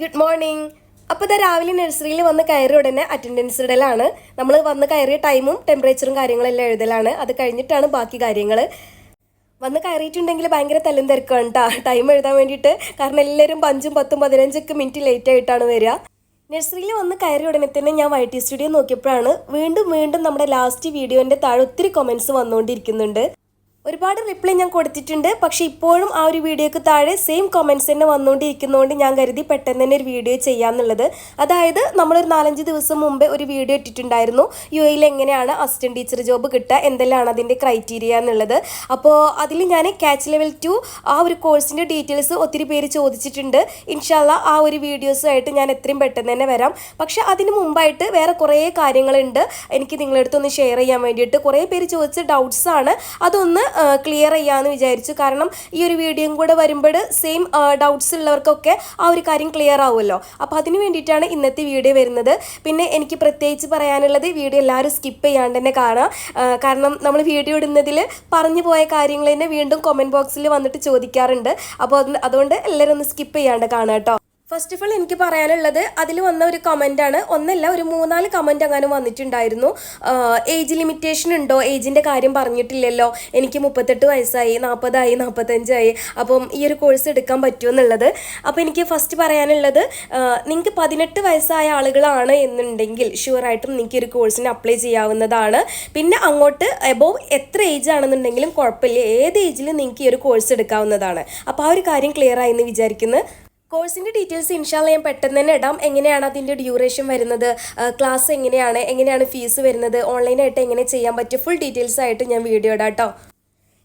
Good morning. അപ്പോൾ ഇതാ രാവിലെ നഴ്സറിയിൽ വന്ന് കയറിയ ഉടനെ അറ്റൻഡൻസ് ഇടലാണ്. നമ്മൾ വന്ന് കയറിയ ടൈമും ടെമ്പറേച്ചറും കാര്യങ്ങളെല്ലാം എഴുതലാണ്. അത് കഴിഞ്ഞിട്ടാണ് ബാക്കി കാര്യങ്ങൾ വന്ന് കയറിയിട്ടുണ്ടെങ്കിൽ ഭയങ്കര തല്ലും തിരക്കാണ് കേട്ടോ ടൈം എഴുതാൻ വേണ്ടിയിട്ട്. കാരണം എല്ലാവരും അഞ്ചും പത്തും പതിനഞ്ചൊക്കെ മിനിറ്റ് ലേറ്റ് ആയിട്ടാണ് വരിക. നഴ്സറിയിൽ വന്ന് കയറിയ ഉടനെ തന്നെ ഞാൻ വൈ ടി സ്റ്റുഡിയോ നോക്കിയപ്പോഴാണ് വീണ്ടും വീണ്ടും നമ്മുടെ ലാസ്റ്റ് വീഡിയോന്റെ താഴെ ഒത്തിരി കൊമൻസ് വന്നുകൊണ്ടിരിക്കുന്നുണ്ട്. ഒരുപാട് റിപ്ലൈ ഞാൻ കൊടുത്തിട്ടുണ്ട്. പക്ഷേ ഇപ്പോഴും ആ ഒരു വീഡിയോക്ക് താഴെ സെയിം കമൻസ് തന്നെ വന്നുകൊണ്ടിരിക്കുന്നതുകൊണ്ട് ഞാൻ കരുതി പെട്ടെന്ന് തന്നെ ഒരു വീഡിയോ ചെയ്യാമെന്നുള്ളത് അതായത് നമ്മളൊരു നാലഞ്ച് ദിവസം മുമ്പേ ഒരു വീഡിയോ ഇട്ടിട്ടുണ്ടായിരുന്നു. യു എയിൽ എങ്ങനെയാണ് അസിസ്റ്റന്റ് ടീച്ചർ ജോബ് കിട്ടുക എന്തെല്ലാമാണ് അതിന്റെ ക്രൈറ്റീരിയ എന്നുള്ളത്. അപ്പോൾ അതിൽ ഞാൻ ക്യാച്ച് ലെവൽ ടു ആ ഒരു കോഴ്സിന്റെ ഡീറ്റെയിൽസ് ഒത്തിരി പേര് ചോദിച്ചിട്ടുണ്ട്. ഇൻഷാല്ല ആ ഒരു വീഡിയോസുമായിട്ട് ഞാൻ എത്രയും പെട്ടെന്ന് തന്നെ വരാം. പക്ഷേ അതിന് മുമ്പായിട്ട് വേറെ കുറേ കാര്യങ്ങളുണ്ട്. എനിക്ക് നിങ്ങളടുത്തൊന്ന് ഷെയർ ചെയ്യാൻ വേണ്ടിയിട്ട് കുറേ പേര് ചോദിച്ച ഡൗട്ട്സാണ് അതൊന്ന് ക്ലിയർ ചെയ്യാമെന്ന് വിചാരിച്ചു. കാരണം ഈ ഒരു വീഡിയോയും കൂടെ വരുമ്പോൾ സെയിം ഡൗട്ട്സ് ഉള്ളവർക്കൊക്കെ ആ ഒരു കാര്യം ക്ലിയർ ആവുമല്ലോ. അപ്പോൾ അതിന് വേണ്ടിയിട്ടാണ് ഇന്നത്തെ വീഡിയോ വരുന്നത്. പിന്നെ എനിക്ക് പ്രത്യേകിച്ച് പറയാനുള്ളത് വീഡിയോ എല്ലാവരും സ്കിപ്പ് ചെയ്യാണ്ട് തന്നെ കാണാം. കാരണം നമ്മൾ വീഡിയോ ഇടുന്നതിൽ പറഞ്ഞു പോയ കാര്യങ്ങൾ തന്നെ വീണ്ടും കമന്റ് ബോക്സിൽ വന്നിട്ട് ചോദിക്കാറുണ്ട്. അപ്പോൾ അതുകൊണ്ട് എല്ലാവരും ഒന്ന് സ്കിപ്പ് ചെയ്യാണ്ട് കാണാം കേട്ടോ. ഫസ്റ്റ് ഓഫ് ഓൾ എനിക്ക് പറയാനുള്ളത് അതിൽ വന്ന ഒരു കമന്റ് ആണ്. ഒന്നല്ല ഒരു മൂന്നാൽ കമന്റ് അങ്ങനെ വന്നിട്ടുണ്ടായിരുന്നു. ഏജ് ലിമിറ്റേഷൻ ഉണ്ടോ? ഏജിന്റെ കാര്യം പറഞ്ഞിട്ടില്ലല്ലോ. എനിക്ക് മുപ്പത്തെട്ട് വയസ്സായി നാൽപ്പതായി നാൽപ്പത്തഞ്ചായി അപ്പം ഈ ഒരു കോഴ്സ് എടുക്കാൻ പറ്റുമോ എന്നുള്ളത്. അപ്പോൾ എനിക്ക് ഫസ്റ്റ് പറയാനുള്ളത് നിങ്ങൾക്ക് പതിനെട്ട് വയസ്സായ ആളുകളാണ് എന്നുണ്ടെങ്കിൽ ഷുവറായിട്ടും നിങ്ങൾക്ക് ഒരു കോഴ്സിന് അപ്ലൈ ചെയ്യാവുന്നതാണ്. പിന്നെ അങ്ങോട്ട് എബോവ് എത്ര ഏജ് ആണെന്നുണ്ടെങ്കിലും കുഴപ്പമില്ല. ഏത് ഏജിലും നിങ്ങൾക്ക് ഈ ഒരു കോഴ്സ് എടുക്കാവുന്നതാണ്. അപ്പോൾ ആ ഒരു കാര്യം ക്ലിയർ ആയി എന്ന് വിചാരിക്കുന്നു. കോഴ്സിന്റെ ഡീറ്റെയിൽസ് ഇൻഷാല്ല ഞാൻ പെട്ടെന്ന് തന്നെ ഇടാം. എങ്ങനെയാണ് അതിന്റെ ഡ്യൂറേഷൻ വരുന്നത്? ക്ലാസ് എങ്ങനെയാണ്? എങ്ങനെയാണ് ഫീസ് വരുന്നത്? ഓൺലൈനായിട്ട് എങ്ങനെ ചെയ്യാൻ പറ്റും? ഫുൾ ഡീറ്റെയിൽസ് ആയിട്ട് ഞാൻ വീഡിയോ ഇടാം കേട്ടോ.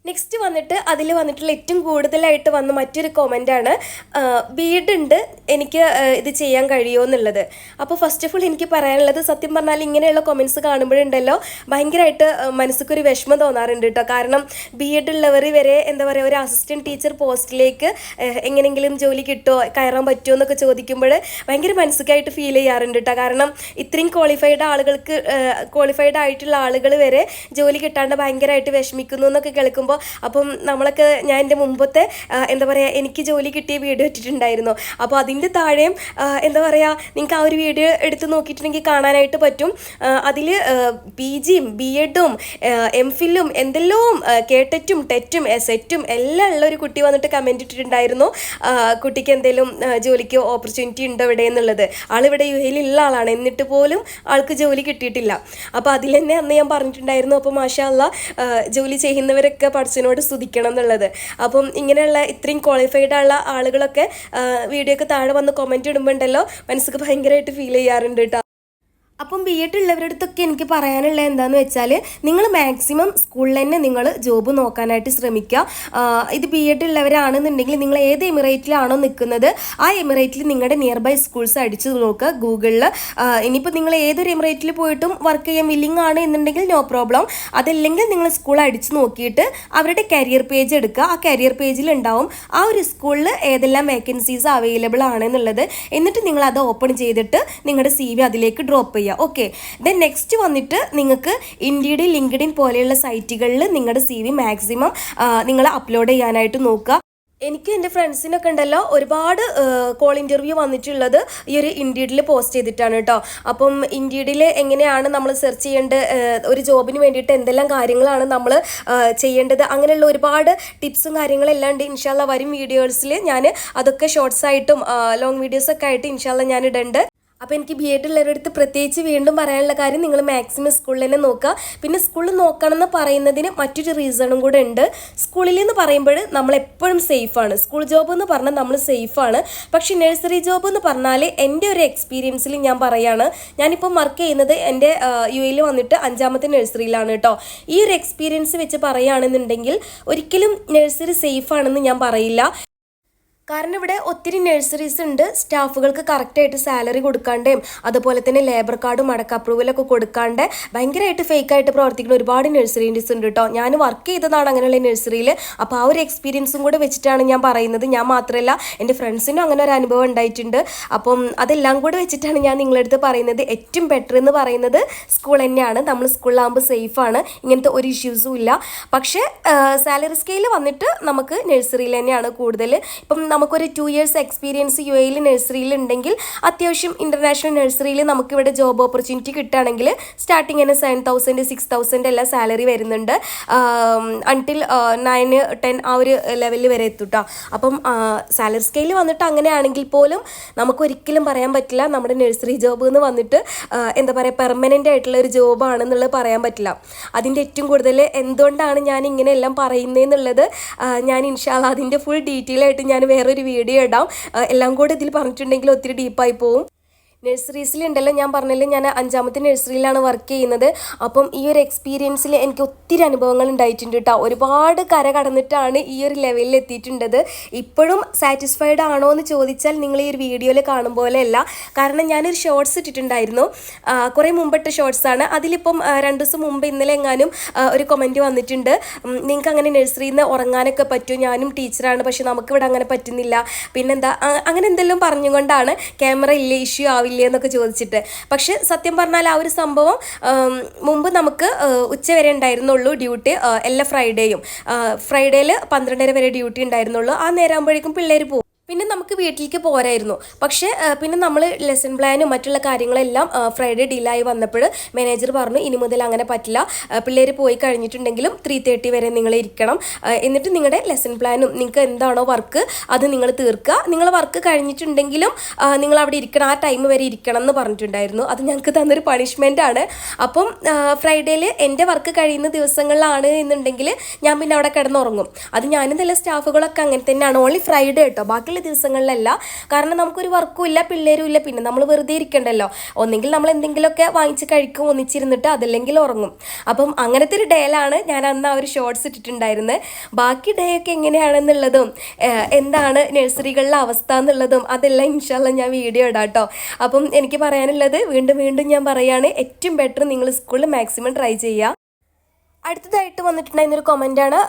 നെക്സ്റ്റ് വന്നിട്ട് അതിൽ വന്നിട്ടുള്ള ഏറ്റവും കൂടുതലായിട്ട് വന്ന മറ്റൊരു കൊമന്റാണ് വീടുണ്ട് എനിക്ക് ഇത് ചെയ്യാൻ കഴിയുമോ എന്നുള്ളത്. അപ്പോൾ ഫസ്റ്റ് ഓഫ് ഓൾ എനിക്ക് പറയാനുള്ളത് സത്യം പറഞ്ഞാൽ ഇങ്ങനെയുള്ള കൊമൻസ് കാണുമ്പോഴുണ്ടല്ലോ ഭയങ്കരമായിട്ട് മനസ്സിക്കൊരു വിഷമം തോന്നാറുണ്ട് കേട്ടോ കാരണം ബി എഡ് ഉള്ളവർ വരെ എന്താ പറയുക ഒരു അസിസ്റ്റന്റ് ടീച്ചർ പോസ്റ്റിലേക്ക് എങ്ങനെയെങ്കിലും ജോലി കിട്ടുമോ കയറാൻ പറ്റുമോ എന്നൊക്കെ ചോദിക്കുമ്പോൾ ഭയങ്കര മനസ്സിക്കായിട്ട് ഫീൽ ചെയ്യാറുണ്ട് കേട്ടോ കാരണം ഇത്രയും ക്വാളിഫൈഡ് ആളുകൾക്ക് ക്വാളിഫൈഡ് ആയിട്ടുള്ള ആളുകൾ വരെ ജോലി കിട്ടാണ്ട് ഭയങ്കരമായിട്ട് വിഷമിക്കുന്നു എന്നൊക്കെ കേൾക്കുമ്പോൾ അപ്പം നമ്മളൊക്കെ ഞാൻ എന്റെ മുമ്പത്തെ എന്താ പറയുക എനിക്ക് ജോലി കിട്ടിയ വീഡിയോ ഇട്ടിട്ടുണ്ടായിരുന്നു അപ്പോൾ അതിന്റെ താഴെയും എന്താ പറയുക നിങ്ങൾക്ക് ആ ഒരു വീഡിയോ എടുത്ത് നോക്കിയിട്ടുണ്ടെങ്കിൽ കാണാനായിട്ട് പറ്റും. അതിൽ പി ജിയും ബി എഡും എം ഫില്ലും എന്തെല്ലാം കേട്ടറ്റും ടെറ്റും സെറ്റും എല്ലാം ഉള്ള ഒരു കുട്ടി വന്നിട്ട് കമന്റ് ഇട്ടിട്ടുണ്ടായിരുന്നു. കുട്ടിക്ക് എന്തെങ്കിലും ജോലിക്ക് ഓപ്പർച്യൂണിറ്റി ഉണ്ടോ ഇവിടെ എന്നുള്ളത്. ആളിവിടെ യു എയിലുള്ള ആളാണ്. എന്നിട്ട് പോലും ആൾക്ക് ജോലി കിട്ടിയിട്ടില്ല. അപ്പോൾ അതിൽ തന്നെ അന്ന് ഞാൻ പറഞ്ഞിട്ടുണ്ടായിരുന്നു അപ്പോൾ മാഷാല്ല ജോലി ചെയ്യുന്നവരൊക്കെ പഠിച്ചതിനോട് സ്തുതിക്കണം എന്നുള്ളത്. അപ്പം ഇങ്ങനെയുള്ള ഇത്രയും ക്വാളിഫൈഡ് ആയുള്ള ആളുകളൊക്കെ വീഡിയോക്ക് താഴെ വന്ന് കമന്റ് ഇടുമ്പോൾ ഉണ്ടല്ലോ മനസ്സിക്ക് ഭയങ്കരമായിട്ട് ഫീൽ ചെയ്യാറുണ്ട് കേട്ടോ അപ്പം ബി എഡ് ഉള്ളവരടുത്തൊക്കെ എനിക്ക് പറയാനുള്ള എന്താണെന്ന് വെച്ചാൽ നിങ്ങൾ മാക്സിമം സ്കൂളിൽ തന്നെ നിങ്ങൾ ജോബ് നോക്കാനായിട്ട് ശ്രമിക്കുക ഇത് ബി എഡ് ഉള്ളവരാണെന്നുണ്ടെങ്കിൽ നിങ്ങൾ ഏത് എമിറേറ്റിലാണോ നിൽക്കുന്നത് ആ എമിറേറ്റിൽ നിങ്ങളുടെ നിയർ ബൈ സ്കൂൾസ് അടിച്ചു നോക്കുക ഗൂഗിളിൽ ഇനിയിപ്പോൾ നിങ്ങൾ ഏതൊരു എമിറേറ്റിൽ പോയിട്ടും വർക്ക് ചെയ്യാൻ വില്ലിംഗ് ആണ് എന്നുണ്ടെങ്കിൽ നോ പ്രോബ്ലം അതല്ലെങ്കിൽ നിങ്ങൾ സ്കൂൾ അടിച്ചു നോക്കിയിട്ട് അവരുടെ കരിയർ പേജ് എടുക്കുക ആ കരിയർ പേജിൽ ഉണ്ടാവും ആ ഒരു സ്കൂളിൽ ഏതെല്ലാം വേക്കൻസീസ് അവൈലബിൾ ആണെന്നുള്ളത് എന്നിട്ട് നിങ്ങൾ അത് ഓപ്പൺ ചെയ്തിട്ട് നിങ്ങളുടെ സി വി അതിലേക്ക് ഡ്രോപ്പ് ചെയ്യുക. ഓക്കെ ദെൻ നെക്സ്റ്റ് വന്നിട്ട് നിങ്ങൾക്ക് ഇൻഡീഡ് ലിങ്ക്ഡിൻ പോലെയുള്ള സൈറ്റുകളിൽ നിങ്ങളുടെ സി വി മാക്സിമം നിങ്ങൾ അപ്ലോഡ് ചെയ്യാനായിട്ട് നോക്കുക. എനിക്ക് എന്റെ ഫ്രണ്ട്സിനൊക്കെ ഉണ്ടല്ലോ ഒരുപാട് കോൾ ഇന്റർവ്യൂ വന്നിട്ടുള്ളത് ഈ ഒരു ഇൻഡീഡിൽ പോസ്റ്റ് ചെയ്തിട്ടാണ് കേട്ടോ അപ്പം ഇൻഡീഡിൽ എങ്ങനെയാണ് നമ്മൾ സെർച്ച് ചെയ്യേണ്ടത് ഒരു ജോബിന് വേണ്ടിയിട്ട് എന്തെല്ലാം കാര്യങ്ങളാണ് നമ്മൾ ചെയ്യേണ്ടത് അങ്ങനെയുള്ള ഒരുപാട് ടിപ്സും കാര്യങ്ങളെല്ലാം ഉണ്ട്. ഇൻഷാല്ല വരും വീഡിയോസിൽ ഞാൻ അതൊക്കെ ഷോർട്സ് ആയിട്ടും ലോങ് വീഡിയോസൊക്കെ ആയിട്ട് ഇൻഷാല്ല ഞാൻ ഇടുന്നുണ്ട് അപ്പോൾ എനിക്ക് ബി എഡ് ഉള്ളവരുടെ അടുത്ത് പ്രത്യേകിച്ച് വീണ്ടും പറയാനുള്ള കാര്യം നിങ്ങൾ മാക്സിമം സ്കൂളിൽ തന്നെ നോക്കുക. പിന്നെ സ്കൂളിൽ നോക്കണം എന്ന് പറയുന്നതിന് മറ്റൊരു റീസണും കൂടെ ഉണ്ട്. സ്കൂളിൽ എന്ന് പറയുമ്പോൾ നമ്മൾ എപ്പോഴും സേഫാണ് സ്കൂൾ ജോബ് എന്ന് പറഞ്ഞാൽ നമ്മൾ സേഫാണ് പക്ഷേ നഴ്സറി ജോബ് എന്ന് പറഞ്ഞാൽ എന്റെ ഒരു എക്സ്പീരിയൻസിൽ ഞാൻ പറയാണ്. ഞാനിപ്പോൾ വർക്ക് ചെയ്യുന്നത് എന്റെ യു എയിൽ വന്നിട്ട് അഞ്ചാമത്തെ നഴ്സറിയിലാണ് കേട്ടോ. ഈ ഒരു എക്സ്പീരിയൻസ് വെച്ച് പറയുകയാണെന്നുണ്ടെങ്കിൽ ഒരിക്കലും നഴ്സറി സേഫാണെന്ന് ഞാൻ പറയില്ല. കാരണം ഇവിടെ ഒത്തിരി നഴ്സറീസ് ഉണ്ട്. സ്റ്റാഫുകൾക്ക് കറക്റ്റായിട്ട് സാലറി കൊടുക്കാണ്ടേയും അതുപോലെ തന്നെ ലേബർ കാർഡും അടക്ക അപ്രൂവലൊക്കെ കൊടുക്കാണ്ട് ഭയങ്കരമായിട്ട് ഫേക്കായിട്ട് പ്രവർത്തിക്കുന്ന ഒരുപാട് നഴ്സറീസ് ഉണ്ട് കേട്ടോ ഞാൻ വർക്ക് ചെയ്തതാണ് അങ്ങനെയുള്ള നഴ്സറിയിൽ അപ്പോൾ ആ ഒരു എക്സ്പീരിയൻസും കൂടെ വെച്ചിട്ടാണ് ഞാൻ പറയുന്നത്. ഞാൻ മാത്രമല്ല എന്റെ ഫ്രണ്ട്സിനും അങ്ങനെ ഒരു അനുഭവം ഉണ്ടായിട്ടുണ്ട്. അപ്പം അതെല്ലാം കൂടെ വെച്ചിട്ടാണ് ഞാൻ നിങ്ങളടുത്ത് പറയുന്നത്. ഏറ്റവും ബെറ്റർ എന്ന് പറയുന്നത് സ്കൂൾ തന്നെയാണ്. നമ്മൾ സ്കൂളിലാകുമ്പോൾ സേഫാണ് ഇങ്ങനത്തെ ഒരു ഇഷ്യൂസും ഇല്ല. പക്ഷേ സാലറി സ്കെയിൽ വന്നിട്ട് നമുക്ക് നഴ്സറിയിൽ തന്നെയാണ് കൂടുതൽ ഇപ്പം നമുക്കൊരു ടു ഇയേഴ്സ് എക്സ്പീരിയൻസ് യു എയിൽ നഴ്സറിയിൽ ഉണ്ടെങ്കിൽ അത്യാവശ്യം ഇന്റർനാഷണൽ നഴ്സറിയിൽ നമുക്കിവിടെ ജോബ് ഓപ്പർച്യൂണിറ്റി കിട്ടുകയാണെങ്കിൽ സ്റ്റാർട്ടിങ് തന്നെ സെവൻ തൗസൻഡ് സിക്സ് തൗസൻഡ് എല്ലാം സാലറി വരുന്നുണ്ട്. അൺടിൽ നയൻ ടെൻ ആ ഒരു ലെവലിൽ വരെ എത്തും കേട്ടോ അപ്പം സാലറി സ്കെയിൽ വന്നിട്ട് അങ്ങനെയാണെങ്കിൽ പോലും നമുക്കൊരിക്കലും പറയാൻ പറ്റില്ല നമ്മുടെ നഴ്സറി ജോബ് എന്ന് വന്നിട്ട് എന്താ പറയുക പെർമനന്റ് ആയിട്ടുള്ള ഒരു ജോബാണെന്നുള്ളത് പറയാൻ പറ്റില്ല. അതിന്റെ ഏറ്റവും കൂടുതൽ എന്തുകൊണ്ടാണ് ഞാൻ ഇങ്ങനെ എല്ലാം പറയുന്നതെന്നുള്ളത് ഞാൻ ഇൻഷാല്ല അതിന്റെ ഫുൾ ഡീറ്റെയിൽ ആയിട്ട് ഞാൻ വേറൊരു വീഡിയോ ഇടാം. എല്ലാം കൂടെ ഇതിൽ പറഞ്ഞിട്ടുണ്ടെങ്കിൽ ഒത്തിരി ഡീപ്പായി പോവും. നഴ്സറീസിലുണ്ടല്ലോ ഞാൻ പറഞ്ഞില്ലേ ഞാൻ അഞ്ചാമത്തെ നഴ്സറിയിലാണ് വർക്ക് ചെയ്യുന്നത്. അപ്പം ഈ ഒരു എക്സ്പീരിയൻസിൽ എനിക്ക് ഒത്തിരി അനുഭവങ്ങൾ ഉണ്ടായിട്ടുണ്ട് കേട്ടോ ഒരുപാട് കര കടന്നിട്ടാണ് ഈ ഒരു ലെവലിൽ എത്തിയിട്ടുണ്ടത്. ഇപ്പോഴും സാറ്റിസ്ഫൈഡ് ആണോ എന്ന് ചോദിച്ചാൽ നിങ്ങൾ ഈ ഒരു വീഡിയോയിൽ കാണും പോലെയല്ല കാരണം ഞാനൊരു ഷോർട്സ് ഇട്ടിട്ടുണ്ടായിരുന്നു. കുറേ മുമ്പിട്ട ഷോർട്സ് ആണ്. അതിലിപ്പം രണ്ട് ദിവസം മുമ്പ് ഇന്നലെ എങ്ങാനും ഒരു കമന്റ് വന്നിട്ടുണ്ട്. നിങ്ങൾക്ക് അങ്ങനെ നഴ്സറിയിൽ നിന്ന് ഉറങ്ങാനൊക്കെ പറ്റും ഞാനും ടീച്ചറാണ് പക്ഷെ നമുക്കിവിടെ അങ്ങനെ പറ്റുന്നില്ല. പിന്നെന്താ അങ്ങനെ എന്തെല്ലാം പറഞ്ഞുകൊണ്ടാണ് ക്യാമറ ഇല്ല ഇഷ്യൂ ആവില്ല എന്നൊക്കെ ചോദിച്ചിട്ട്. പക്ഷെ സത്യം പറഞ്ഞാൽ ആ ഒരു സംഭവം മുമ്പ് നമുക്ക് ഉച്ചവരെ ഉച്ച വരെ ഉണ്ടായിരുന്നുള്ളൂ ഡ്യൂട്ടി എല്ലാ ഫ്രൈഡേയും ഫ്രൈഡേയിൽ പന്ത്രണ്ടര വരെ ഡ്യൂട്ടി ഉണ്ടായിരുന്നുള്ളൂ. ആ നേരം ആകുമ്പോഴേക്കും പിള്ളേർ പോകും. പിന്നെ നമുക്ക് വീട്ടിലേക്ക് പോരായിരുന്നു. പക്ഷേ പിന്നെ നമ്മൾ ലെസൺ പ്ലാനും മറ്റുള്ള കാര്യങ്ങളെല്ലാം ഫ്രൈഡേ ഡീലായി വന്നപ്പോൾ മാനേജർ പറഞ്ഞു ഇനി മുതൽ അങ്ങനെ പറ്റില്ല. പിള്ളേർ പോയി കഴിഞ്ഞിട്ടുണ്ടെങ്കിലും ത്രീ തേർട്ടി വരെ നിങ്ങൾ ഇരിക്കണം. എന്നിട്ട് നിങ്ങളുടെ ലെസൺ പ്ലാനും നിങ്ങൾക്ക് എന്താണോ വർക്ക് അത് നിങ്ങൾ തീർക്കുക. നിങ്ങൾ വർക്ക് കഴിഞ്ഞിട്ടുണ്ടെങ്കിലും നിങ്ങൾ അവിടെ ഇരിക്കണം ആ ടൈം വരെ ഇരിക്കണം എന്ന് പറഞ്ഞിട്ടുണ്ടായിരുന്നു. അത് ഞങ്ങൾക്ക് തന്നൊരു പണിഷ്മെന്റ് ആണ്. അപ്പം ഫ്രൈഡേയിൽ എന്റെ വർക്ക് കഴിയുന്ന ദിവസങ്ങളിലാണ് എന്നുണ്ടെങ്കിൽ ഞാൻ പിന്നെ അവിടെ കിടന്നുറങ്ങും. അത് ഞാനും നല്ല സ്റ്റാഫുകളൊക്കെ അങ്ങനെ തന്നെയാണ്. ഓൺലി ഫ്രൈഡേ കേട്ടോ ബാക്കിയുള്ള ദിവസങ്ങളിലല്ല. കാരണം നമുക്കൊരു വർക്കും ഇല്ല പിള്ളേരും ഇല്ല. പിന്നെ നമ്മൾ വെറുതെ ഇരിക്കണ്ടല്ലോ. ഒന്നെങ്കിൽ നമ്മൾ എന്തെങ്കിലുമൊക്കെ വാങ്ങിച്ച് കഴിക്കും ഒന്നിച്ചിരുന്നിട്ട് അതല്ലെങ്കിൽ ഉറങ്ങും. അപ്പം അങ്ങനത്തെ ഒരു ഡേയിലാണ് ഞാൻ അന്ന് ആ ഒരു ഷോർട്സ് ഇട്ടിട്ടുണ്ടായിരുന്നത് ബാക്കി ഡേ ഒക്കെ എങ്ങനെയാണെന്നുള്ളതും എന്താണ് നഴ്സറികളിലെ അവസ്ഥ എന്നുള്ളതും അതെല്ലാം ഇൻഷാല്ല ഞാൻ വീഡിയോ ഇടാം കേട്ടോ അപ്പം എനിക്ക് പറയാനുള്ളത് വീണ്ടും വീണ്ടും ഞാൻ പറയുകയാണ് ഏറ്റവും ബെറ്റർ നിങ്ങൾ സ്കൂളിൽ മാക്സിമം ട്രൈ ചെയ്യുക. അടുത്തതായിട്ട് വന്നിട്ടുണ്ടായിരുന്ന ഒരു കമന്റാണ്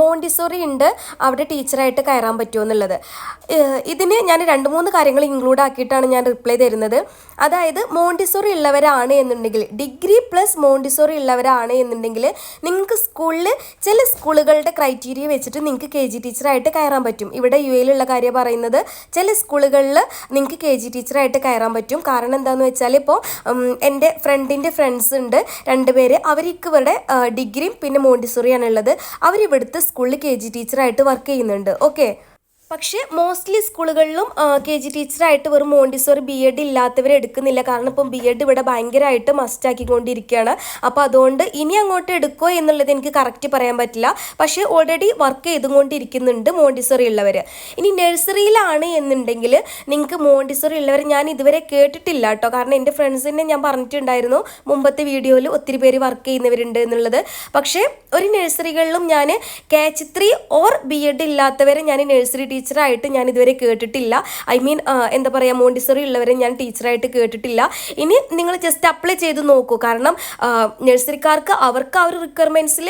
മോണ്ടിസോറി ഉണ്ട്. അവിടെ ടീച്ചറായിട്ട് കയറാൻ പറ്റുമോ എന്നുള്ളത്. ഇതിന് ഞാൻ രണ്ട് മൂന്ന് കാര്യങ്ങൾ ഇൻക്ലൂഡ് ആക്കിയിട്ടാണ് ഞാൻ റിപ്ലൈ തരുന്നത്. അതായത് മോണ്ടിസോറി ഉള്ളവരാണ് എന്നുണ്ടെങ്കിൽ ഡിഗ്രി പ്ലസ് മോണ്ടിസോറി ഉള്ളവരാണ് എന്നുണ്ടെങ്കിൽ നിങ്ങൾക്ക് സ്കൂളിൽ ചില സ്കൂളുകളുടെ ക്രൈറ്റീരിയ വെച്ചിട്ട് നിങ്ങൾക്ക് കെ ജി ടീച്ചറായിട്ട് കയറാൻ പറ്റും. ഇവിടെ യു എയിലുള്ള കാര്യം പറയുന്നത് ചില സ്കൂളുകളിൽ നിങ്ങൾക്ക് കെ ജി ടീച്ചറായിട്ട് കയറാൻ പറ്റും. കാരണം എന്താണെന്ന് വെച്ചാൽ ഇപ്പോൾ എന്റെ ഫ്രണ്ടിന്റെ ഫ്രണ്ട്സ് ഉണ്ട് രണ്ടുപേര് അവർക്ക് ഇവിടെ ഡിഗ്രിയും പിന്നെ മോണ്ടിസുറിയാണുള്ളത്. അവരിവിടുത്തെ സ്കൂളിൽ കെ ജി ടീച്ചറായിട്ട് വർക്ക് ചെയ്യുന്നുണ്ട്. ഓക്കെ പക്ഷേ മോസ്റ്റ്ലി സ്കൂളുകളിലും കെ ജി ടീച്ചറായിട്ട് വെറും മോണ്ടിസോറി ബി എഡ് ഇല്ലാത്തവരെ എടുക്കുന്നില്ല. കാരണം ഇപ്പം ബി എഡ് ഇവിടെ ഭയങ്കരമായിട്ട് മസ്റ്റാക്കിക്കൊണ്ടിരിക്കുകയാണ് അപ്പോൾ അതുകൊണ്ട് ഇനി അങ്ങോട്ട് എടുക്കോ എന്നുള്ളത് എനിക്ക് കറക്റ്റ് പറയാൻ പറ്റില്ല. പക്ഷേ ഓൾറെഡി വർക്ക് ചെയ്തുകൊണ്ടിരിക്കുന്നുണ്ട് മോണ്ടിസോറി ഉള്ളവർ ഇനി നഴ്സറിയിലാണ് എന്നുണ്ടെങ്കിൽ നിങ്ങൾക്ക് മോണ്ടിസോറി ഉള്ളവർ ഞാൻ ഇതുവരെ കേട്ടിട്ടില്ല കേട്ടോ. കാരണം എന്റെ ഫ്രണ്ട്സിനെ ഞാൻ പറഞ്ഞിട്ടുണ്ടായിരുന്നു. മുമ്പത്തെ വീഡിയോയിൽ ഒത്തിരി പേര് വർക്ക് ചെയ്യുന്നവരുണ്ട് എന്നുള്ളത്. പക്ഷേ ഒരു നഴ്സറികളിലും ഞാൻ CACHE three or B Ed ഇല്ലാത്തവരെ ഞാൻ നഴ്സറി ടീച്ചറായിട്ട് ഞാൻ ഇതുവരെ കേട്ടിട്ടില്ല. ഐ മീൻ എന്താ പറയുക മോണ്ടിസറി ഉള്ളവരെ ഞാൻ ടീച്ചറായിട്ട് കേട്ടിട്ടില്ല. ഇനി നിങ്ങൾ ജസ്റ്റ് അപ്ലൈ ചെയ്ത് നോക്കൂ. കാരണം നഴ്സറിക്കാർക്ക് അവർക്ക് ആ ഒരു റിക്വയർമെന്റ്സിൽ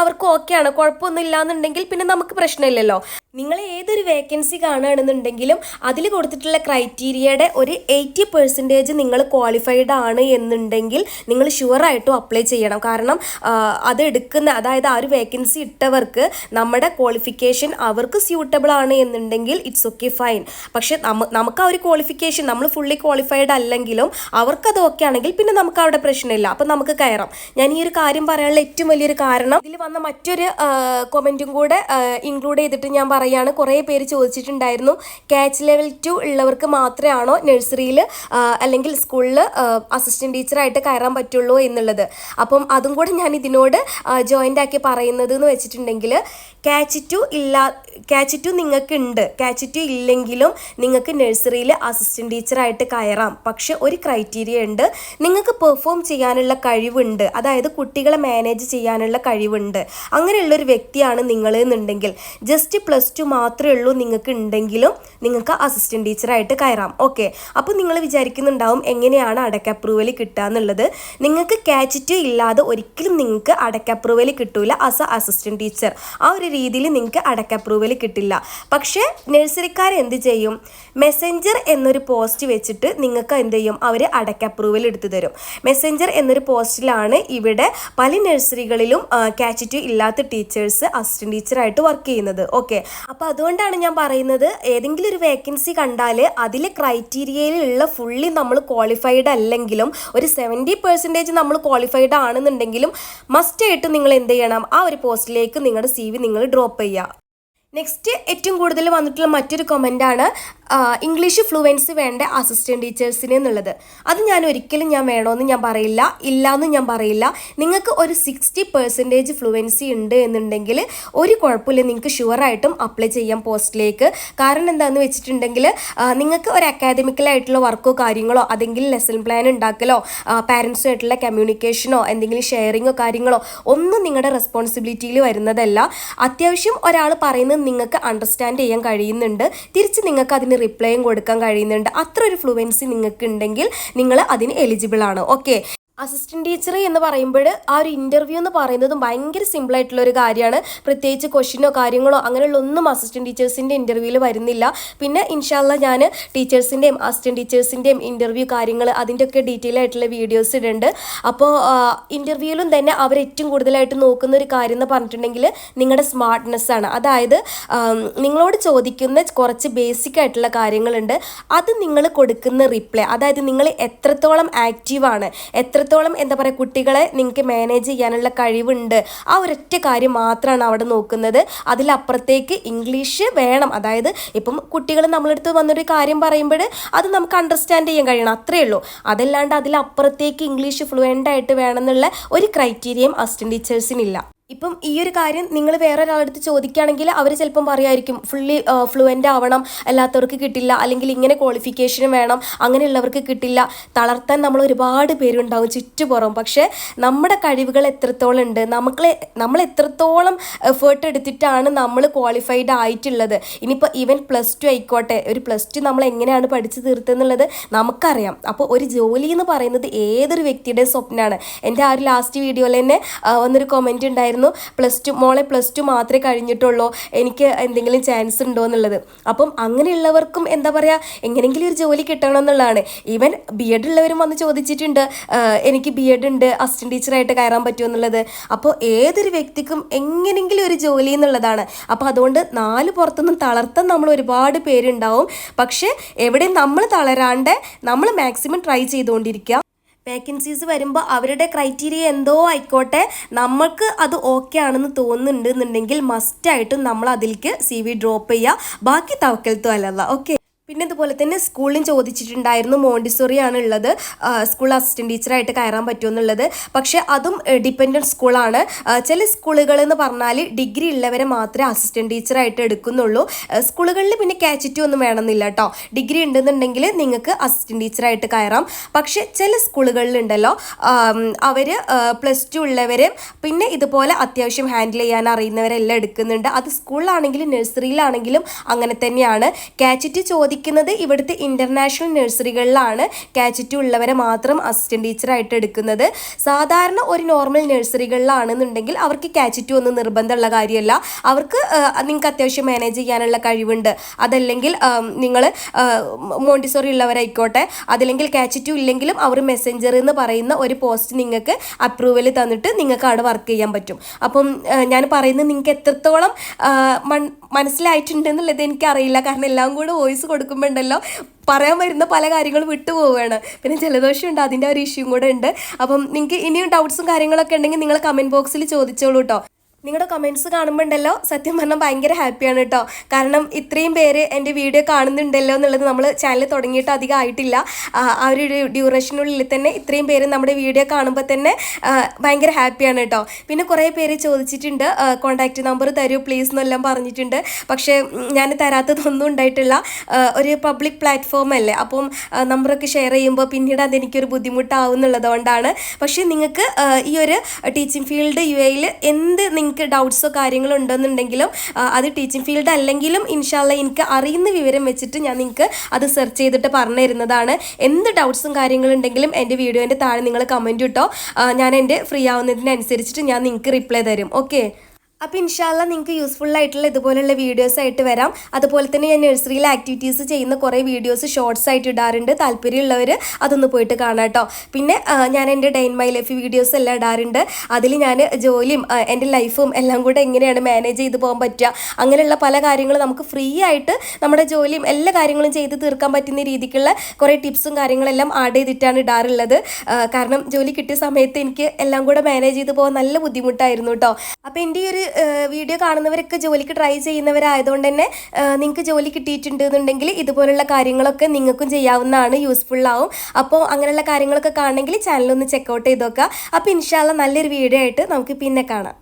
അവർക്ക് ഓക്കെയാണ് കുഴപ്പമൊന്നും ഇല്ലാന്നുണ്ടെങ്കിൽ പിന്നെ നമുക്ക് പ്രശ്നമില്ലല്ലോ. നിങ്ങൾ ഏതൊരു വേക്കൻസി കാണുകയാണെന്നുണ്ടെങ്കിലും അതിൽ കൊടുത്തിട്ടുള്ള ക്രൈറ്റീരിയയുടെ ഒരു എയ്റ്റി പെർസെന്റേജ് നിങ്ങൾ ക്വാളിഫൈഡ് ആണ് എന്നുണ്ടെങ്കിൽ നിങ്ങൾ ഷുവറായിട്ടും അപ്ലൈ ചെയ്യണം. കാരണം അത് എടുക്കുന്ന അതായത് ആ ഒരു വേക്കൻസി ഇട്ടവർക്ക് നമ്മുടെ ക്വാളിഫിക്കേഷൻ അവർക്ക് സ്യൂട്ടബിൾ ആണ് എന്നുണ്ടെങ്കിൽ ഇറ്റ്സ് ഓക്കെ ഫൈൻ പക്ഷേ നമുക്ക് ആ ഒരു ക്വാളിഫിക്കേഷൻ നമ്മൾ ഫുള്ളി ക്വാളിഫൈഡ് അല്ലെങ്കിലും അവർക്കത് ഓക്കെ ആണെങ്കിൽ പിന്നെ നമുക്ക് അവിടെ പ്രശ്നമില്ല. അപ്പം നമുക്ക് കയറാം. ഞാൻ ഈ ഒരു കാര്യം പറയാനുള്ള ഏറ്റവും വലിയൊരു കാരണം ഇതിൽ വന്ന മറ്റൊരു കൊമന്റും കൂടെ ഇൻക്ലൂഡ് ചെയ്തിട്ട് ഞാൻ പറയുകയാണ് കുറേ പേര് ചോദിച്ചിട്ടുണ്ടായിരുന്നു ക്യാച്ച് ലെവൽ ടു ഉള്ളവർക്ക് മാത്രമാണോ നഴ്സറിയിൽ അല്ലെങ്കിൽ സ്കൂളിൽ അസിസ്റ്റന്റ് ടീച്ചറായിട്ട് കയറാൻ പറ്റുള്ളൂ എന്നുള്ളത്. അപ്പം അതും കൂടെ ഞാൻ ഇതിനോട് ജോയിന്റ് ആക്കി പറയുന്നത് എന്ന് വെച്ചിട്ടുണ്ടെങ്കിൽ ക്യാച്ച് ടു ഇല്ല ക്യാച്ച് ടു നിങ്ങൾക്ക് ഉണ്ട്. കാച്ചിറ്റി ഇല്ലെങ്കിലും നിങ്ങൾക്ക് നഴ്സറിയിൽ അസിസ്റ്റന്റ് ടീച്ചറായിട്ട് കയറാം. പക്ഷെ ഒരു ക്രൈറ്റീരിയ ഉണ്ട്. നിങ്ങൾക്ക് പെർഫോം ചെയ്യാനുള്ള കഴിവുണ്ട്. അതായത് കുട്ടികളെ മാനേജ് ചെയ്യാനുള്ള കഴിവുണ്ട്. അങ്ങനെയുള്ള ഒരു വ്യക്തിയാണ് നിങ്ങൾ എന്നുണ്ടെങ്കിൽ ജസ്റ്റ് പ്ലസ് ടു മാത്രമേ ഉള്ളൂ നിങ്ങൾക്ക് ഉണ്ടെങ്കിലും നിങ്ങൾക്ക് അസിസ്റ്റന്റ് ടീച്ചറായിട്ട് കയറാം. ഓക്കെ അപ്പോൾ നിങ്ങൾ വിചാരിക്കുന്നുണ്ടാവും എങ്ങനെയാണ് അടക്ക അപ്രൂവൽ കിട്ടുക എന്നുള്ളത്. നിങ്ങൾക്ക് കാച്ചിറ്റ് ഇല്ലാതെ ഒരിക്കലും നിങ്ങൾക്ക് അടക്ക അപ്രൂവൽ കിട്ടൂല ആസ് എ അസിസ്റ്റന്റ് ടീച്ചർ ആ ഒരു രീതിയിൽ നിങ്ങൾക്ക് അടക്ക അപ്രൂവൽ കിട്ടില്ല. പക്ഷേ നഴ്സറിക്കാർ എന്ത് ചെയ്യും? മെസ്സഞ്ചർ എന്നൊരു പോസ്റ്റ് വെച്ചിട്ട് നിങ്ങൾക്ക് എന്ത് ചെയ്യും? അവർ അടയ്ക്ക് അപ്രൂവൽ എടുത്തു തരും. മെസ്സഞ്ചർ എന്നൊരു പോസ്റ്റിലാണ് ഇവിടെ പല നഴ്സറികളിലും കാച്ചിറ്റ് ഇല്ലാത്ത ടീച്ചേഴ്സ് അസിസ്റ്റന്റ് ടീച്ചറായിട്ട് വർക്ക് ചെയ്യുന്നത്. ഓക്കെ അപ്പോൾ അതുകൊണ്ടാണ് ഞാൻ പറയുന്നത് ഏതെങ്കിലും ഒരു വേക്കൻസി കണ്ടാൽ അതിലെ ക്രൈറ്റീരിയയിലുള്ള ഫുള്ളി നമ്മൾ ക്വാളിഫൈഡ് അല്ലെങ്കിലും ഒരു സെവന്റി പെർസെന്റേജ് നമ്മൾ ക്വാളിഫൈഡ് ആണെന്നുണ്ടെങ്കിലും മസ്റ്റായിട്ട് നിങ്ങൾ എന്ത് ചെയ്യണം? ആ ഒരു പോസ്റ്റിലേക്ക് നിങ്ങളുടെ സി നിങ്ങൾ ഡ്രോപ്പ് ചെയ്യുക. നെക്സ്റ്റ് ഏറ്റവും കൂടുതൽ വന്നിട്ടുള്ള മറ്റൊരു കമന്റാണ് ഇംഗ്ലീഷ് ഫ്ലുവൻസി വേണ്ട അസിസ്റ്റന്റ് ടീച്ചേഴ്സിന് എന്നുള്ളത്. അത് ഞാൻ ഒരിക്കലും ഞാൻ വേണമെന്ന് ഞാൻ പറയില്ല ഇല്ല എന്ന് ഞാൻ പറയില്ല. നിങ്ങൾക്ക് ഒരു സിക്സ്റ്റി പെർസെന്റേജ് ഫ്ലുവൻസി ഉണ്ട് എന്നുണ്ടെങ്കിൽ ഒരു കുഴപ്പമില്ല നിങ്ങൾക്ക് ഷുവറായിട്ടും അപ്ലൈ ചെയ്യാം പോസ്റ്റിലേക്ക് കാരണം എന്താണെന്ന് വെച്ചിട്ടുണ്ടെങ്കിൽ നിങ്ങൾക്ക് ഒരു അക്കാദമിക്കലായിട്ടുള്ള വർക്കോ കാര്യങ്ങളോ അതെങ്കിൽ ലെസൺ പ്ലാൻ ഉണ്ടാക്കലോ പാരൻസുമായിട്ടുള്ള കമ്മ്യൂണിക്കേഷനോ എന്തെങ്കിലും ഷെയറിങ്ങോ കാര്യങ്ങളോ ഒന്നും നിങ്ങളുടെ റെസ്പോൺസിബിലിറ്റിയിൽ വരുന്നതല്ല. അത്യാവശ്യം ഒരാൾ പറയുന്നത് നിങ്ങൾക്ക് അണ്ടർസ്റ്റാൻഡ് ചെയ്യാൻ കഴിയുന്നുണ്ട്. തിരിച്ച് നിങ്ങൾക്ക് അതിന് റിപ്ലൈയും കൊടുക്കാൻ കഴിയുന്നുണ്ട്. അത്ര ഒരു ഫ്ലുവൻസി നിങ്ങൾക്ക് ഉണ്ടെങ്കിൽ നിങ്ങൾ അതിന് എലിജിബിൾ ആണ്. ഓക്കെ അസിസ്റ്റന്റ് ടീച്ചർ എന്ന് പറയുമ്പോൾ ആ ഒരു ഇന്റർവ്യൂ എന്ന് പറയുന്നതും ഭയങ്കര സിമ്പിൾ ആയിട്ടുള്ള ഒരു കാര്യമാണ്. പ്രത്യേകിച്ച് ക്വസ്റ്റിനോ കാര്യങ്ങളോ അങ്ങനെയുള്ള ഒന്നും അസിസ്റ്റന്റ് ടീച്ചേഴ്സിന്റെ ഇന്റർവ്യൂവിൽ വരുന്നില്ല. പിന്നെ ഇൻഷാല്ല ഞാൻ ടീച്ചേഴ്സിന്റെയും അസിസ്റ്റന്റ് ടീച്ചേഴ്സിന്റെയും ഇന്റർവ്യൂ കാര്യങ്ങൾ അതിന്റെയൊക്കെ ഡീറ്റെയിൽ ആയിട്ടുള്ള വീഡിയോസ് ഇടുന്നുണ്ട് അപ്പോൾ ഇന്റർവ്യൂവിലും തന്നെ അവർ ഏറ്റവും കൂടുതലായിട്ട് നോക്കുന്ന ഒരു കാര്യം എന്ന് പറഞ്ഞിട്ടുണ്ടെങ്കിൽ നിങ്ങളുടെ സ്മാർട്ട്നെസ് ആണ്. അതായത് നിങ്ങളോട് ചോദിക്കുന്ന കുറച്ച് ബേസിക് ആയിട്ടുള്ള കാര്യങ്ങളുണ്ട്. അത് നിങ്ങൾ കൊടുക്കുന്ന റിപ്ലൈ അതായത് നിങ്ങൾ എത്രത്തോളം ആക്റ്റീവാണ് എത്രത്തോളം എന്താ പറയുക കുട്ടികളെ നിങ്ങൾക്ക് മാനേജ് ചെയ്യാനുള്ള കഴിവുണ്ട്. ആ ഒരൊറ്റ കാര്യം മാത്രമാണ് അവിടെ നോക്കുന്നത്. അതിലപ്പുറത്തേക്ക് ഇംഗ്ലീഷ് വേണം. അതായത് ഇപ്പം കുട്ടികൾ നമ്മളെടുത്ത് വന്നൊരു കാര്യം പറയുമ്പോൾ അത് നമുക്ക് അണ്ടർസ്റ്റാൻഡ് ചെയ്യാൻ കഴിയണം. അത്രയേ ഉള്ളൂ. അതല്ലാണ്ട് അതിലപ്പുറത്തേക്ക് ഇംഗ്ലീഷ് ഫ്ലുവന്റ് ആയിട്ട് വേണമെന്നുള്ള ഒരു ക്രൈറ്റീരിയയും അസിസ്റ്റന്റ് ടീച്ചേഴ്സിനില്ല ഇപ്പം ഈ ഒരു കാര്യം നിങ്ങൾ വേറെ ഒരാളടുത്ത് ചോദിക്കുകയാണെങ്കിൽ അവർ ചിലപ്പം പറയുമായിരിക്കും ഫുള്ളി ഫ്ലുവന്റ് ആവണം അല്ലാത്തവർക്ക് കിട്ടില്ല അല്ലെങ്കിൽ ഇങ്ങനെ ക്വാളിഫിക്കേഷനും വേണം അങ്ങനെയുള്ളവർക്ക് കിട്ടില്ല. തളർത്താൻ നമ്മൾ ഒരുപാട് പേരുണ്ടാവും ചുറ്റുപുറം പക്ഷേ നമ്മുടെ കഴിവുകൾ എത്രത്തോളം ഉണ്ട് നമുക്ക് നമ്മൾ എത്രത്തോളം എഫേർട്ട് എടുത്തിട്ടാണ് നമ്മൾ ക്വാളിഫൈഡ് ആയിട്ടുള്ളത്. ഇനിയിപ്പോൾ ഈവൻ പ്ലസ് ടു ആയിക്കോട്ടെ ഒരു പ്ലസ് ടു നമ്മൾ എങ്ങനെയാണ് പഠിച്ചു തീർത്തെന്നുള്ളത് നമുക്കറിയാം. അപ്പോൾ ഒരു ജോലി എന്ന് പറയുന്നത് ഏതൊരു വ്യക്തിയുടെ സ്വപ്നമാണ്. എന്റെ ആ ഒരു ലാസ്റ്റ് വീഡിയോയിൽ തന്നെ വന്നൊരു കമന്റ് ഉണ്ടായിരുന്നു. പ്ലസ് ടു മോളെ പ്ലസ് ടു മാത്രമേ കഴിഞ്ഞിട്ടുള്ളൂ. എനിക്ക് എന്തെങ്കിലും ചാൻസ് ഉണ്ടോ എന്നുള്ളത്. അപ്പം അങ്ങനെയുള്ളവർക്കും എന്താ പറയുക എങ്ങനെയെങ്കിലും ഒരു ജോലി കിട്ടണം എന്നുള്ളതാണ്. ഈവൻ ബി എഡ് ഉള്ളവരും വന്ന് ചോദിച്ചിട്ടുണ്ട് എനിക്ക് ബി എഡ് ഉണ്ട് അസിസ്റ്റന്റ് ടീച്ചറായിട്ട് കയറാൻ പറ്റുമോ എന്നുള്ളത്? അപ്പോൾ ഏതൊരു വ്യക്തിക്കും എങ്ങനെയെങ്കിലും ഒരു ജോലി എന്നുള്ളതാണ്. അപ്പോൾ അതുകൊണ്ട് നാല് പുറത്തുനിന്നും തളർത്താൻ നമ്മൾ ഒരുപാട് പേരുണ്ടാവും. പക്ഷേ എവിടെയും നമ്മൾ തളരാണ്ട് നമ്മൾ മാക്സിമം ട്രൈ ചെയ്തുകൊണ്ടിരിക്കുക. വേക്കൻസീസ് വരുമ്പോൾ അവരുടെ ക്രൈറ്റീരിയ എന്തോ ആയിക്കോട്ടെ നമ്മൾക്ക് അത് ഓക്കെ ആണെന്ന് തോന്നുന്നുണ്ടെന്നുണ്ടെങ്കിൽ മസ്റ്റായിട്ടും നമ്മൾ അതിലേക്ക് സി വി ഡ്രോപ്പ് ചെയ്യുക ബാക്കി തവക്കലത്തും അല്ലല്ല. ഓക്കെ പിന്നെ ഇതുപോലെ തന്നെ സ്കൂളിൽ ചോദിച്ചിട്ടുണ്ടായിരുന്നു മോണ്ടിസോറി ആണ് ഉള്ളത് സ്കൂൾ അസിസ്റ്റന്റ് ടീച്ചറായിട്ട് കയറാൻ പറ്റുമെന്നുള്ളത്. പക്ഷേ അതും ഡിപ്പെൻഡന്റ് സ്കൂളാണ്. ചില സ്കൂളുകൾ എന്ന് പറഞ്ഞാൽ ഡിഗ്രി ഉള്ളവരെ മാത്രമേ അസിസ്റ്റന്റ് ടീച്ചറായിട്ട് എടുക്കുന്നുള്ളൂ. സ്കൂളുകളിൽ പിന്നെ കാച്ചിറ്റി ഒന്നും വേണമെന്നില്ല കേട്ടോ. ഡിഗ്രി ഉണ്ടെന്നുണ്ടെങ്കിൽ നിങ്ങൾക്ക് അസിസ്റ്റന്റ് ടീച്ചറായിട്ട് കയറാം. പക്ഷേ ചില സ്കൂളുകളിലുണ്ടല്ലോ അവർ പ്ലസ് ടു ഉള്ളവരും പിന്നെ ഇതുപോലെ അത്യാവശ്യം ഹാൻഡിൽ ചെയ്യാൻ അറിയുന്നവരെല്ലാം എടുക്കുന്നുണ്ട്. അത് സ്കൂളിലാണെങ്കിലും നഴ്സറിയിലാണെങ്കിലും അങ്ങനെ തന്നെയാണ്. കാച്ചിറ്റി കാച്ചിറ്റ് ചോദിക്കുന്നത് ഇവിടുത്തെ ഇന്റർനാഷണൽ നഴ്സറികളിലാണ് കാച്ചിറ്റ് ഉള്ളവരെ മാത്രം അസിസ്റ്റന്റ് ടീച്ചറായിട്ട് എടുക്കുന്നത്. സാധാരണ ഒരു നോർമൽ നഴ്സറികളിലാണെന്നുണ്ടെങ്കിൽ അവർക്ക് കാച്ചിറ്റ് ഒന്നും നിർബന്ധമുള്ള കാര്യമല്ല. അവർക്ക് നിങ്ങൾക്ക് അത്യാവശ്യം മാനേജ് ചെയ്യാനുള്ള കഴിവുണ്ട്. അതല്ലെങ്കിൽ നിങ്ങൾ മോണ്ടിസോറി ഉള്ളവരായിക്കോട്ടെ. അതല്ലെങ്കിൽ കാച്ചിറ്റു ഇല്ലെങ്കിലും അവർ മെസ്സഞ്ചർ എന്ന് പറയുന്ന ഒരു പോസ്റ്റ് നിങ്ങൾക്ക് അപ്രൂവൽ തന്നിട്ട് നിങ്ങൾക്ക് അവിടെ വർക്ക് ചെയ്യാൻ പറ്റും. അപ്പം ഞാൻ പറയുന്നത് നിങ്ങൾക്ക് എത്രത്തോളം മനസ്സിലായിട്ടുണ്ടെന്നുള്ളത് എനിക്കറിയില്ല. കാരണം എല്ലാം കൂടെ വോയിസ് കൊടുക്കുമ്പോൾ ഉണ്ടല്ലോ പറയാൻ വരുന്ന പല കാര്യങ്ങളും വിട്ടുപോവുകയാണ് പിന്നെ ജലദോഷം ഉണ്ട് അതിന്റെ ഒരു ഇഷ്യൂ കൂടെ ഉണ്ട്. അപ്പം നിങ്ങൾക്ക് ഇനിയും ഡൗട്ട്സും കാര്യങ്ങളൊക്കെ ഉണ്ടെങ്കിൽ നിങ്ങൾ കമന്റ് ബോക്സിൽ ചോദിച്ചോളൂ കേട്ടോ നിങ്ങളുടെ കമന്റ്സ് കാണുമ്പോൾ ഉണ്ടല്ലോ സത്യം പറഞ്ഞാൽ ഭയങ്കര ഹാപ്പിയാണ് കേട്ടോ കാരണം ഇത്രയും പേര് എന്റെ വീഡിയോ കാണുന്നുണ്ടല്ലോ എന്നുള്ളത് നമ്മൾ ചാനൽ തുടങ്ങിയിട്ട് അധികം ആയിട്ടില്ല. ആ ഒരു ഡ്യൂറേഷനുള്ളിൽ തന്നെ ഇത്രയും പേര് നമ്മുടെ വീഡിയോ കാണുമ്പോൾ തന്നെ ഭയങ്കര ഹാപ്പിയാണ് കേട്ടോ പിന്നെ കുറേ പേര് ചോദിച്ചിട്ടുണ്ട് കോൺടാക്റ്റ് നമ്പർ തരൂ പ്ലീസ് എന്നെല്ലാം പറഞ്ഞിട്ടുണ്ട്. പക്ഷേ ഞാൻ തരാത്തതൊന്നും ഉണ്ടായിട്ടില്ല. ഒരു പബ്ലിക് പ്ലാറ്റ്ഫോം അല്ലേ? അപ്പം നമ്പറൊക്കെ ഷെയർ ചെയ്യുമ്പോൾ പിന്നീട് അതെനിക്കൊരു ബുദ്ധിമുട്ടാവും എന്നുള്ളതുകൊണ്ടാണ് പക്ഷേ നിങ്ങൾക്ക് ഈ ഒരു ടീച്ചിങ് ഫീൽഡ് യു എയിൽ എന്ത് നിങ്ങൾക്ക് ഡൗട്ട്സോ കാര്യങ്ങളോ ഉണ്ടെന്നുണ്ടെങ്കിലും അത് ടീച്ചിങ് ഫീൽഡ് അല്ലെങ്കിലും ഇൻഷാല്ല എനിക്ക് അറിയുന്ന വിവരം വെച്ചിട്ട് ഞാൻ നിങ്ങൾക്ക് അത് സെർച്ച് ചെയ്തിട്ട് പറഞ്ഞു തരുന്നതാണ്. എന്ത് ഡൗട്ട്സും കാര്യങ്ങളുണ്ടെങ്കിലും എന്റെ വീഡിയോന്റെ താഴെ നിങ്ങൾ കമന്റ് ഇട്ടോ. ഞാൻ എന്റെ ഫ്രീ ആവുന്നതിനനുസരിച്ചിട്ട് ഞാൻ നിങ്ങൾക്ക് റിപ്ലൈ തരും. ഓക്കെ അപ്പോൾ ഇൻഷാല്ല നിങ്ങൾക്ക് യൂസ്ഫുൾ ആയിട്ടുള്ള ഇതുപോലെയുള്ള വീഡിയോസ് ആയിട്ട് വരാം. അതുപോലെ തന്നെ ഞാൻ നഴ്സറിയിലെ ആക്ടിവിറ്റീസ് ചെയ്യുന്ന കുറേ വീഡിയോസ് ഷോർട്സ് ആയിട്ട് ഇടാറുണ്ട്. താല്പര്യമുള്ളവർ അതൊന്ന് പോയിട്ട് കാണാം കേട്ടോ. പിന്നെ ഞാൻ എന്റെ ഡെയിൻ മൈ ലൈഫ് വീഡിയോസ് എല്ലാം ഇടാറുണ്ട്. അതിൽ ഞാൻ ജോലിയും എന്റെ ലൈഫും എല്ലാം കൂടെ എങ്ങനെയാണ് മാനേജ് ചെയ്ത് പോകാൻ പറ്റുക അങ്ങനെയുള്ള പല കാര്യങ്ങളും നമുക്ക് ഫ്രീ ആയിട്ട് നമ്മുടെ ജോലിയും എല്ലാ കാര്യങ്ങളും ചെയ്ത് തീർക്കാൻ പറ്റുന്ന രീതിക്കുള്ള കുറേ ടിപ്സും കാര്യങ്ങളെല്ലാം ആഡ് ചെയ്തിട്ടാണ് ഇടാറുള്ളത്. കാരണം ജോലി കിട്ടിയ സമയത്ത് എനിക്ക് എല്ലാം കൂടെ മാനേജ് ചെയ്ത് പോകാൻ നല്ല ബുദ്ധിമുട്ടായിരുന്നു കേട്ടോ. അപ്പോൾ എന്റെ ഈ ഒരു വീഡിയോ കാണുന്നവരൊക്കെ ജോലിക്ക് ട്രൈ ചെയ്യുന്നവരായതുകൊണ്ട് തന്നെ നിങ്ങൾക്ക് ജോലി കിട്ടിയിട്ടുണ്ട് എന്നുണ്ടെങ്കിൽ ഇതുപോലുള്ള കാര്യങ്ങളൊക്കെ നിങ്ങൾക്കും ചെയ്യാവുന്നതാണ് യൂസ്ഫുൾ ആവും. അപ്പോൾ അങ്ങനെയുള്ള കാര്യങ്ങളൊക്കെ കാണണമെങ്കിൽ ചാനലൊന്ന് ചെക്കൗട്ട് ചെയ്ത് നോക്കുക. അപ്പോൾ ഇൻഷാല്ല നല്ലൊരു വീഡിയോ ആയിട്ട് നമുക്ക് പിന്നെ കാണാം.